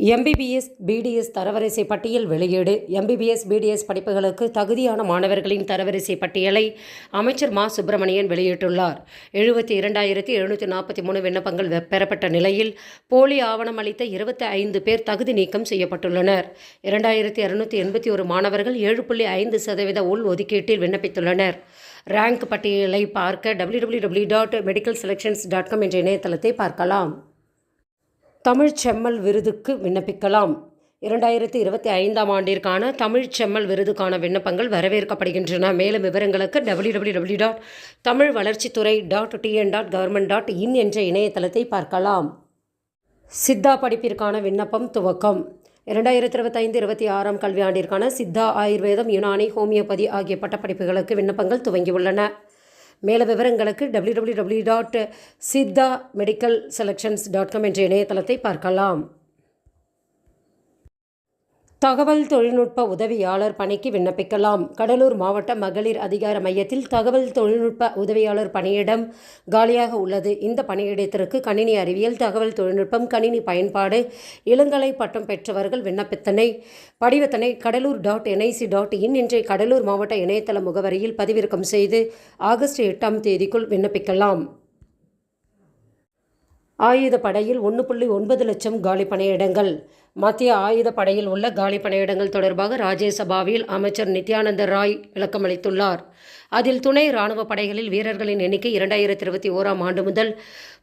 MBBS BDS தரவரிசை பட்டியல் வெளியீடு. எம்பிபிஎஸ் பிடிஎஸ் படிப்புகளுக்கு தகுதியான மாணவர்களின் தரவரிசை பட்டியலை அமைச்சர் மா. சுப்பிரமணியன் வெளியிட்டுள்ளார். எழுபத்தி இரண்டாயிரத்தி எழுநூற்றி நாற்பத்தி மூணு விண்ணப்பங்கள் பெறப்பட்ட நிலையில் போலி ஆவணம் அளித்த இருபத்தி ஐந்து பேர் தகுதி நீக்கம் செய்யப்பட்டுள்ளனர். இரண்டாயிரத்தி இரநூத்தி எண்பத்தி ஒரு மாணவர்கள் ஏழு புள்ளி ஐந்து சதவீத உள் ஒதுக்கீட்டில் விண்ணப்பித்துள்ளனர். ரேங்க் பட்டியலை பார்க்க W W W dot medical selections dot com என்ற இணையதளத்தை பார்க்கலாம். தமிழ்ச் செம்மல் விருதுக்கு விண்ணப்பிக்கலாம். இரண்டாயிரத்தி இருபத்தி ஐந்தாம் ஆண்டிற்கான தமிழ் செம்மல் விருதுக்கான விண்ணப்பங்கள் வரவேற்கப்படுகின்றன. மேலும் விவரங்களுக்கு W W W dot Tamil வளர்ச்சித்துறை dot TN dot government dot in என்ற இணையதளத்தை பார்க்கலாம். சித்தா படிப்பிற்கான விண்ணப்பம் துவக்கம். இரண்டாயிரத்தி இருபத்தைந்து இருபத்தி ஆறாம் கல்வியாண்டிற்கான சித்தா ஆயுர்வேதம் யுனானி ஹோமியோபதி ஆகிய பட்டப்படிப்புகளுக்கு விண்ணப்பங்கள் துவங்கியுள்ளன. மேல விவரங்களுக்கு W W W dot Siddha medical selections dot com என்ற இணையதளத்தை பார்க்கலாம். தகவல் தொழில்நுட்ப உதவியாளர் பணிக்கு விண்ணப்பிக்கலாம். கடலூர் மாவட்ட மகளிர் அதிகார மையத்தில் தகவல் தொழில்நுட்ப உதவியாளர் பணியிடம் காலியாக உள்ளது. இந்த பணியிடத்திற்கு கணினி அறிவியல் தகவல் தொழில்நுட்பம் கணினி பயன்பாடு இளங்கலை பட்டம் பெற்றவர்கள் விண்ணப்பத்தினை படிவத்தினை Cuddalore dot NIC dot in என்ற கடலூர் மாவட்ட இணையதள முகவரியில் பதிவிறக்கம் செய்து ஆகஸ்ட் எட்டாம் தேதிக்குள் விண்ணப்பிக்கலாம். ஆயுத படையில் ஒன்று புள்ளி ஒன்பது லட்சம் காலி பணியிடங்கள் மத்திய ஆயுத படையில் உள்ள காலி பணியிடங்கள் தொடர்பாக ராஜ்யசபாவில் அமைச்சர் நித்யானந்த ராய் விளக்கமளித்துள்ளார் அதில் துணை ராணுவ படைகளில் வீரர்களின் எண்ணிக்கை இரண்டாயிரத்தி இருபத்தி ஓராம் ஆண்டு முதல்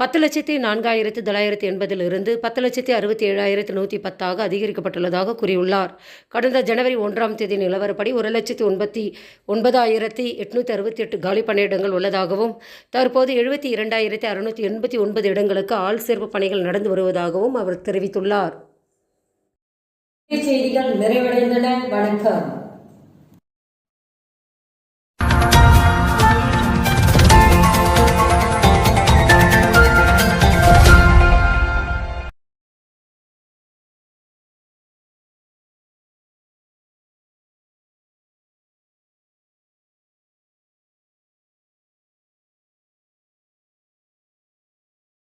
பத்து லட்சத்தி நான்காயிரத்து தொள்ளாயிரத்தி எண்பதிலிருந்து பத்து லட்சத்தி அறுபத்தி ஏழாயிரத்து நூற்றி பத்தாக அதிகரிக்கப்பட்டுள்ளதாக கூறியுள்ளார். கடந்த ஜனவரி ஒன்றாம் தேதி நிலவரப்படி ஒரு லட்சத்தி ஒன்பத்தி ஒன்பதாயிரத்தி எட்நூற்றி அறுபத்தி எட்டு காலி பணியிடங்கள் உள்ளதாகவும் தற்போது எழுபத்தி இரண்டாயிரத்தி அறுநூற்றி எண்பத்தி ஒன்பது இடங்களுக்கு ஆள் சேர்ப்பு பணிகள் நடந்து வருவதாகவும் அவர் தெரிவித்துள்ளார். செய்திகள் நிறைவடைந்தன. வணக்கம்.